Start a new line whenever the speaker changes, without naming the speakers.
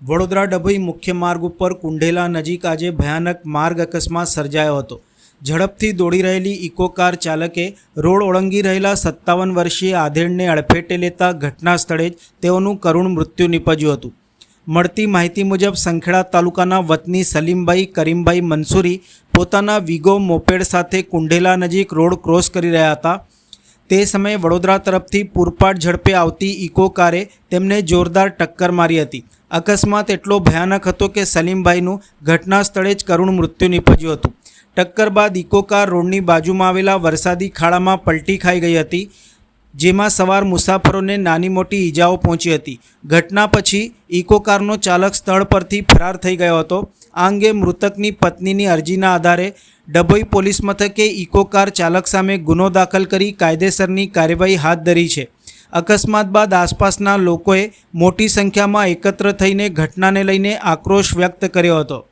વડોદરા ડભોઈ મુખ્ય માર્ગ ઉપર કુંઢેલા નજીક આજે ભયાનક માર્ગ અકસ્માત સર્જાયો હતો. ઝડપથી દોડી રહેલી ઇકો કાર ચાલકે રોડ ઓળંગી રહેલા સત્તાવન વર્ષીય આધેડને અડફેટે લેતા ઘટના સ્થળે જ તેઓનું કરુણ મૃત્યુ નીપજ્યું હતું. મળતી માહિતી મુજબ સંખેડા તાલુકાના વતની સલીમભાઈ, કરીમભાઈ મંસૂરી પોતાના વિગો મોપેડ સાથે કુંઢેલા નજીક રોડ ક્રોસ કરી રહ્યા હતા. તે સમયે વડોદરા તરફથી પૂરપાટ ઝડપે આવતી ઇકો કારે તેમને જોરદાર ટક્કર મારી હતી. અકસ્માત એટલો ભયાનક હતો કે સલીમભાઈનું ઘટના સ્થળે જ કરુણ મૃત્યુ નીપજ્યું હતું. ટક્કર બાદ ઇકો કાર રોડની બાજુમાં આવેલા વરસાદી ખાડામાં પલટી ખાઈ ગઈ હતી. જેમાં સવાર મુસાફરોને નાની મોટી ઈજાઓ પહોંચી હતી. ઘટના પછી ઇકો કારનો ચાલક સ્થળ પરથી ફરાર થઈ ગયો હતો. આ અંગે મૃતકની પત્નીની અરજીના આધારે ડભોઈ પોલીસ મથકે ઇકો કાર ચાલક સામે ગુનો દાખલ કરી કાયદેસરની કાર્યવાહી હાથ ધરી છે. અકસ્માત બાદ આસપાસના લોકોએ મોટી સંખ્યામાં એકત્ર થઈને ઘટનાને લઈને આક્રોશ વ્યક્ત કર્યો હતો.